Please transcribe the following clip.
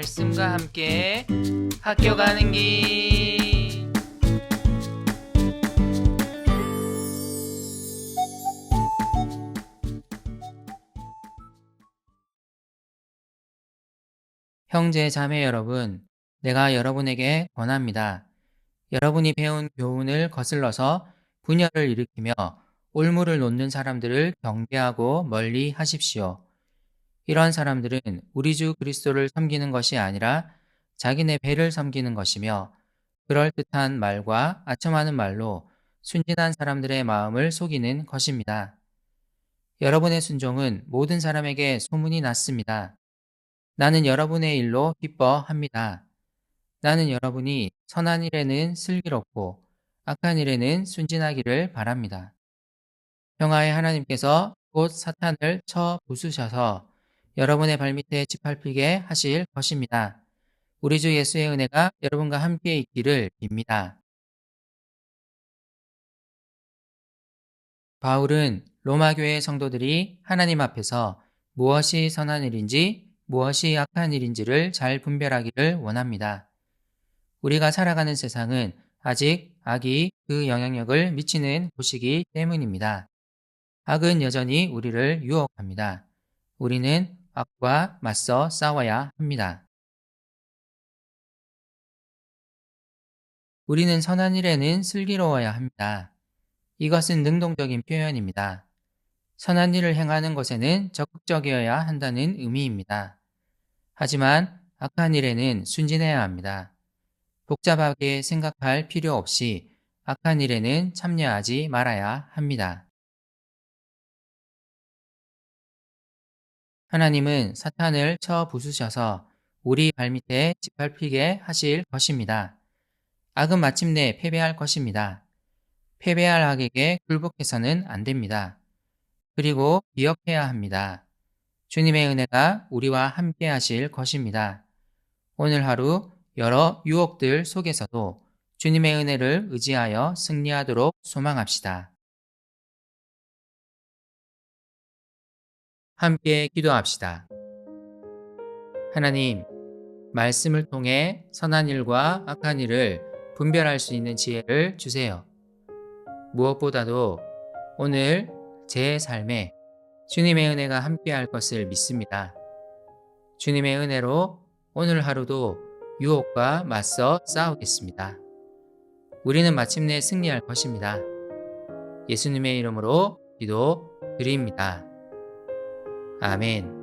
말씀과 함께 학교 가는 길. 형제 자매 여러분, 내가 여러분에게 권합니다. 여러분이 배운 교훈을 거슬러서 분열을 일으키며 올무를 놓는 사람들을 경계하고 멀리 하십시오. 이러한 사람들은 우리 주 그리스도를 섬기는 것이 아니라 자기네 배를 섬기는 것이며 그럴듯한 말과 아첨하는 말로 순진한 사람들의 마음을 속이는 것입니다. 여러분의 순종은 모든 사람에게 소문이 났습니다. 나는 여러분의 일로 기뻐합니다. 나는 여러분이 선한 일에는 슬기롭고 악한 일에는 순진하기를 바랍니다. 평화의 하나님께서 곧 사탄을 쳐 부수셔서 여러분의 발밑에 짓밟히게 하실 것입니다. 우리 주 예수의 은혜가 여러분과 함께 있기를 빕니다. 바울은 로마 교회 성도들이 하나님 앞에서 무엇이 선한 일인지 무엇이 악한 일인지를 잘 분별하기를 원합니다. 우리가 살아가는 세상은 아직 악이 그 영향력을 미치는 곳이기 때문입니다. 악은 여전히 우리를 유혹합니다. 우리는 악과 맞서 싸워야 합니다. 우리는 선한 일에는 슬기로워야 합니다. 이것은 능동적인 표현입니다. 선한 일을 행하는 것에는 적극적이어야 한다는 의미입니다. 하지만 악한 일에는 순진해야 합니다. 복잡하게 생각할 필요 없이 악한 일에는 참여하지 말아야 합니다. 하나님은 사탄을 쳐 부수셔서 우리 발밑에 짓밟히게 하실 것입니다. 악은 마침내 패배할 것입니다. 패배할 악에게 굴복해서는 안 됩니다. 그리고 기억해야 합니다. 주님의 은혜가 우리와 함께 하실 것입니다. 오늘 하루 여러 유혹들 속에서도 주님의 은혜를 의지하여 승리하도록 소망합시다. 함께 기도합시다. 하나님, 말씀을 통해 선한 일과 악한 일을 분별할 수 있는 지혜를 주세요. 무엇보다도 오늘 제 삶에 주님의 은혜가 함께할 것을 믿습니다. 주님의 은혜로 오늘 하루도 유혹과 맞서 싸우겠습니다. 우리는 마침내 승리할 것입니다. 예수님의 이름으로 기도 드립니다. 아멘.